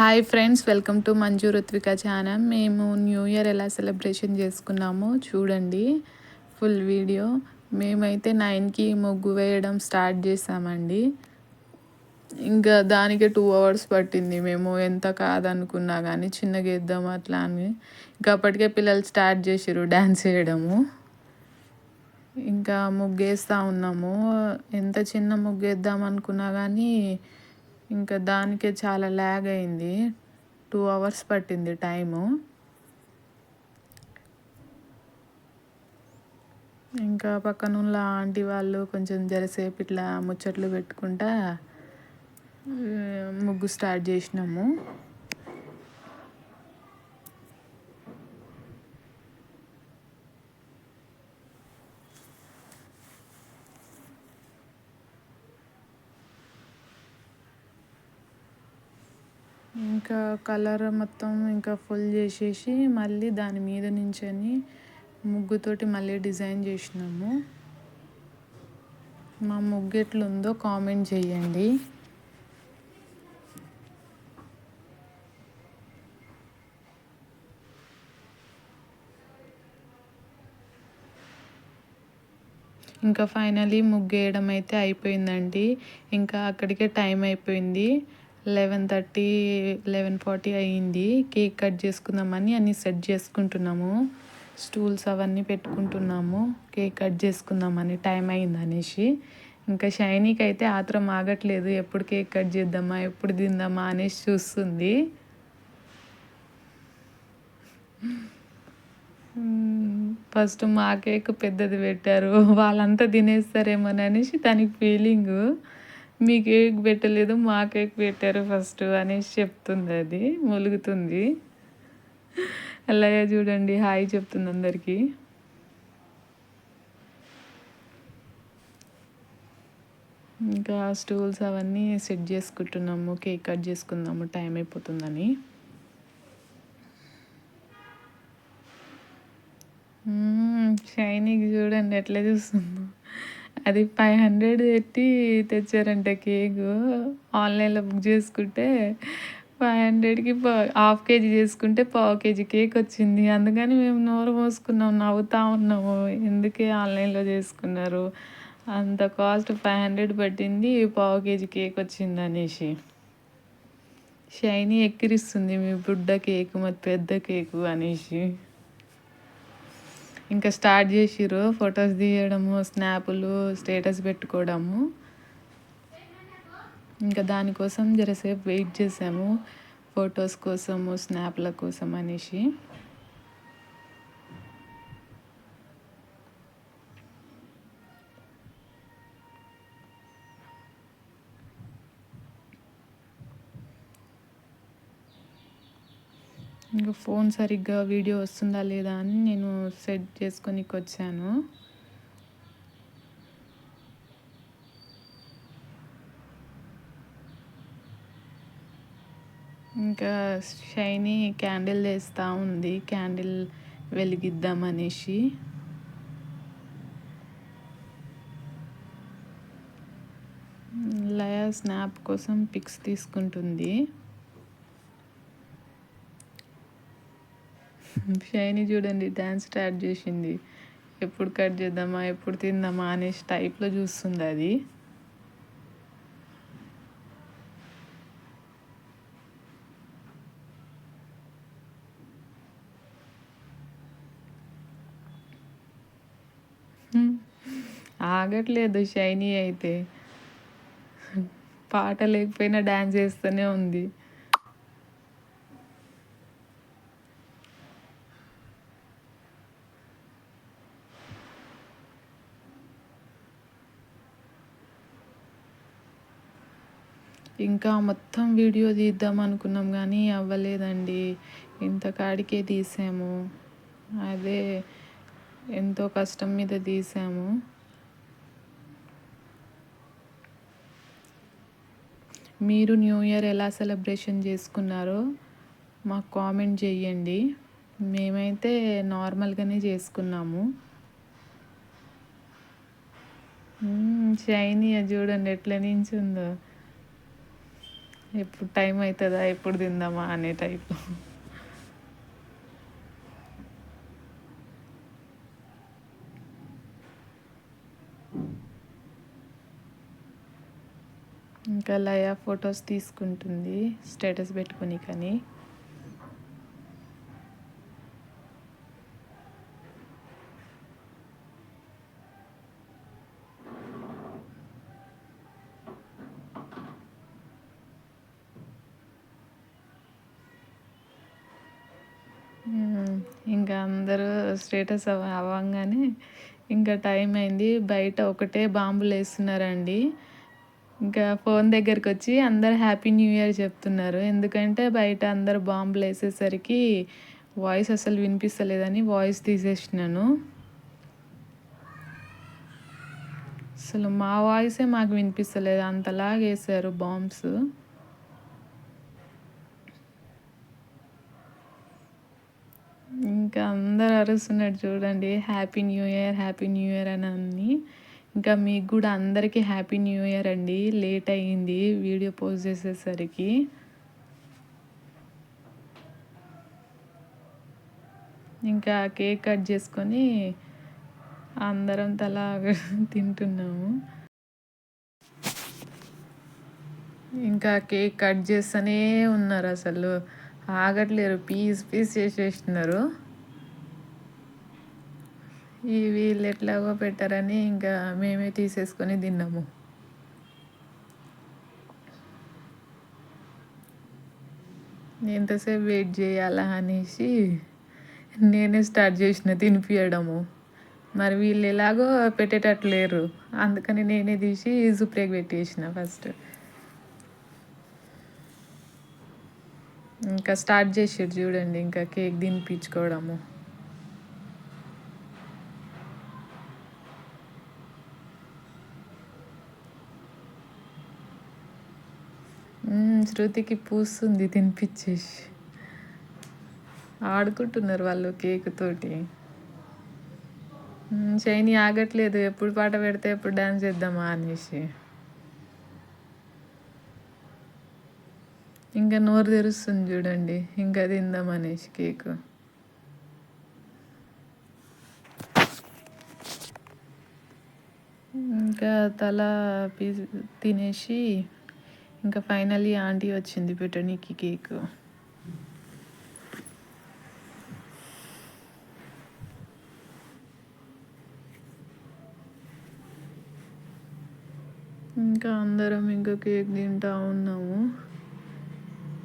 Hi friends welcome to Manju Ruthvika channel మేము new year ఎలా celebration చేసుకున్నామో చూడండి. ఫుల్ వీడియో మేమైతే నైన్కి ముగ్గు వేయడం స్టార్ట్ చేసామండి. ఇంకా దానికి టూ అవర్స్ పట్టింది. మేము ఎంత కాదనుకున్నా కానీ చిన్నగా వేద్దాం అట్లా అని. ఇంకా అప్పటికే పిల్లలు స్టార్ట్ చేసారు డ్యాన్స్ వేయడము. ఇంకా ముగ్గేస్తూ ఉన్నాము. ఎంత చిన్న ముగ్గు వేద్దాం అనుకున్నా కానీ ఇంకా దానికే చాలా ల్యాగ్ అయింది. టూ అవర్స్ పట్టింది టైము. ఇంకా పక్కన ఉన్న ఆంటీ వాళ్ళు కొంచెం జరసేపు ఇట్లా ముచ్చట్లు పెట్టుకుంటా ముగ్గు స్టార్ట్ చేసినాము. ఇంకా కలర్ మొత్తం ఇంకా ఫుల్ చేసేసి మళ్ళీ దాని మీద నుంచని ముగ్గుతోటి మళ్ళీ డిజైన్ చేసినాము. మా ముగ్గు ఎట్లుందో కామెంట్ చేయండి. ఇంకా ఫైనలీ ముగ్గేయడం అయితే అయిపోయిందండి. ఇంకా అక్కడికే టైం అయిపోయింది. లెవెన్ థర్టీ లెవెన్ ఫార్టీ అయ్యింది. కేక్ కట్ చేసుకుందామని అన్నీ సెట్ చేసుకుంటున్నాము. స్టూల్స్ అవన్నీ పెట్టుకుంటున్నాము. కేక్ కట్ చేసుకుందామని టైం అయింది అనేసి. ఇంకా షైనీకి అయితే ఆత్రం ఆగట్లేదు. ఎప్పుడు కేక్ కట్ చేద్దామా ఎప్పుడు తిందామా అనేసి చూస్తుంది. ఫస్ట్ మా కేక్ పెద్దది పెట్టారు. వాళ్ళంతా తినేస్తారేమోననేసి అనేసి దానికి ఫీలింగు మీ కేక్ పెట్టలేదు మా కేక్ పెట్టారు ఫస్ట్ అనేసి చెప్తుంది అది మొలుగుతుంది. అల్లయ్య చూడండి హాయ్ చెప్తుంది అందరికీ. ఇంకా స్టూల్స్ అవన్నీ సెట్ చేసుకుంటున్నాము కేక్ కట్ చేసుకుందాము టైం అయిపోతుందని. షైనీకి చూడండి ఎట్లా చూస్తుంది. అది ఫైవ్ హండ్రెడ్ పెట్టి తెచ్చారంట కేకు. ఆన్లైన్లో బుక్ చేసుకుంటే ఫైవ్ హండ్రెడ్కి హాఫ్ కేజీ చేసుకుంటే పావు కేజీ కేక్ వచ్చింది. అందుకని మేము నోరు మోసుకున్నాం నవ్వుతా ఉన్నాము. ఎందుకే ఆన్లైన్లో చేసుకున్నారు? అంత కాస్ట్ ఫైవ్ హండ్రెడ్ పట్టింది పావు కేజీ కేక్ వచ్చింది అనేసి. షైనీ ఎక్కిరిస్తుంది మీ బుడ్డ కేకు మరి పెద్ద కేకు అనేసి. ఇంకా స్టార్ట్ చేసిర్రు ఫొటోస్ తీయడము స్నాపులు స్టేటస్ పెట్టుకోవడము. ఇంకా దానికోసం జరసేపు వెయిట్ చేసాము ఫొటోస్ కోసము స్నాప్ల కోసం అనేసి ఇంకా ఫోన్ సరిగ్గా వీడియో వస్తుందా లేదా అని నేను సెట్ చేసుకొని వచ్చాను ఇంకా షైనీ క్యాండిల్ వేస్తూ ఉంది. క్యాండిల్ వెలిగిద్దాం అనేసి లయా స్నాప్ కోసం పిక్స్ తీసుకుంటుంది. షైనీ చూడండి డ్యాన్స్ స్టార్ట్ చేసింది. ఎప్పుడు కట్ చేద్దామా ఎప్పుడు తిందామా అనేసి టైప్లో చూస్తుంది అది. ఆగట్లేదు షైనీ అయితే. పాట లేకపోయినా డ్యాన్స్ చేస్తూనే ఉంది. ఇంకా మొత్తం వీడియో తీద్దాం అనుకున్నాం కానీ అవ్వలేదండి. ఇంత కాడికే తీసాము. అదే ఎంతో కష్టం మీద తీసాము. మీరు న్యూ ఇయర్ ఎలా సెలబ్రేషన్ చేసుకున్నారో మాకు కామెంట్ చేయండి. మేమైతే నార్మల్గానే చేసుకున్నాము. షైనీ చూడండి ఎట్లా నించుందో. ఎప్పుడు టైం అవుతుందా ఎప్పుడు తిందామా అనే టైపు ఇంకా లయా ఫొటోస్ తీసుకుంటుంది స్టేటస్ పెట్టుకుని కానీ. ఇంకా అందరూ స్టేటస్ అవ్వంగానే ఇంకా టైం అయింది. బయట ఒకటే బాంబులు వేస్తున్నారండి. ఇంకా ఫోన్ దగ్గరికి వచ్చి అందరు హ్యాపీ న్యూ ఇయర్ చెప్తున్నారు. ఎందుకంటే బయట అందరు బాంబులు వేసేసరికి వాయిస్ అసలు వినిపిస్తలేదని వాయిస్ తీసేసినాను. అసలు మా వాయిసే మాకు వినిపిస్తలేదు. అంతలాగేసారు బాంబ్స్. ఇంకా అందరు అరుస్తున్నారు చూడండి happy new year happy new year అని అన్ని. ఇంకా మీకు కూడా అందరికీ హ్యాపీ న్యూ ఇయర్ అండి. లేట్ అయ్యింది వీడియో పోస్ట్ చేసేసరికి. ఇంకా కేక్ కట్ చేసుకొని అందరం తలా తింటున్నాము. ఇంకా కేక్ కట్ చేస్తూనే ఉన్నారు అసలు. ఆగట్లేరు పీస్ పీస్ చేసేసినారు ఈ వీళ్ళు ఎట్లాగో పెట్టారని ఇంకా మేమే తీసేసుకొని తిన్నాము. ఎంతసేపు వెయిట్ చేయాలా అనేసి నేనే స్టార్ట్ చేసిన తినిపించడము మరి వీళ్ళు ఎలాగో పెట్టేటట్లేరు అందుకని నేనే తీసి జుప్రేకి పెట్టేసిన ఫస్ట్. ఇంకా స్టార్ట్ చేసారు చూడండి ఇంకా కేక్ తినిపించుకోవడము. శృతికి పూస్తుంది తినిపించేసి ఆడుకుంటున్నారు వాళ్ళు కేక్ తోటి. చైనీ ఆగట్లేదు ఎప్పుడు పాట పెడితే ఎప్పుడు డ్యాన్స్ చేద్దామా అనేసి. ఇంకా నోరు తెరుస్తుంది చూడండి ఇంకా తిందాం అనేసి కేక్. ఇంకా తల పీ తినేసి ఇంకా ఫైనల్లీ ఆంటీ వచ్చింది పెట్టడానికి కేక్. ఇంకా అందరం ఇంకా కేక్ తింటా ఉన్నాము.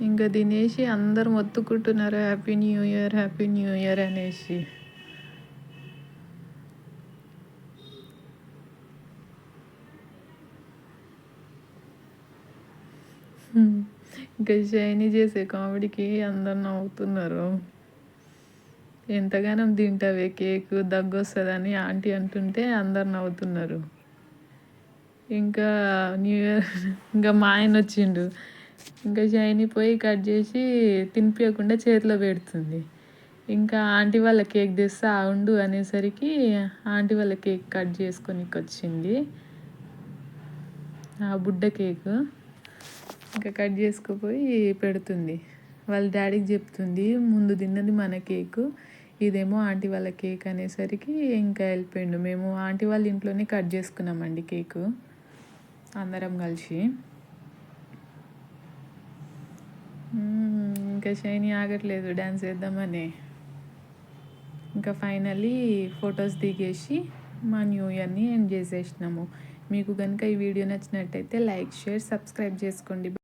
ఇంకా తినేసి అందరు మొత్తుకుంటున్నారు happy new year happy new year అనేసి. ఇంకా షైనీ చేసే కామెడీకి అందరు నవ్వుతున్నారు. ఎంతగానో తింటావే కేక్ దగ్గు వస్తుందని ఆంటీ అంటుంటే అందరు నవ్వుతున్నారు. ఇంకా న్యూ ఇయర్ ఇంకా మా ఆయన వచ్చిండు. ఇంకా షైనీ పోయి కట్ చేసి తినిపించకుండా చేతిలో పెడుతుంది. ఇంకా ఆంటీ వాళ్ళ కేక్ తెస్తే ఆవుండు అనేసరికి ఆంటీ వాళ్ళ కేక్ కట్ చేసుకొని వచ్చింది. ఆ బుడ్డ కేకు. ఇంకా కట్ చేసుకుపోయి పెడుతుంది. వాళ్ళ డాడీకి చెప్తుంది ముందు తిన్నది మన కేకు ఇదేమో ఆంటీ వాళ్ళ కేక్ అనేసరికి ఇంకా వెళ్ళిపోయిండు మేము ఆంటీ వాళ్ళ ఇంట్లోనే కట్ చేసుకున్నామండి కేకు అందరం కలిసి. ఇంకా షైనీ ఆగట్లేదు డ్యాన్స్ వేద్దామని ఇంకా ఫైనలీ ఫొటోస్ దిగేసి మా న్యూ ఇయర్ని ఎండ్ చేసేసినాము. మీకు కనుక ఈ వీడియో నచ్చినట్టయితే లైక్ షేర్ సబ్స్క్రైబ్ చేసుకోండి.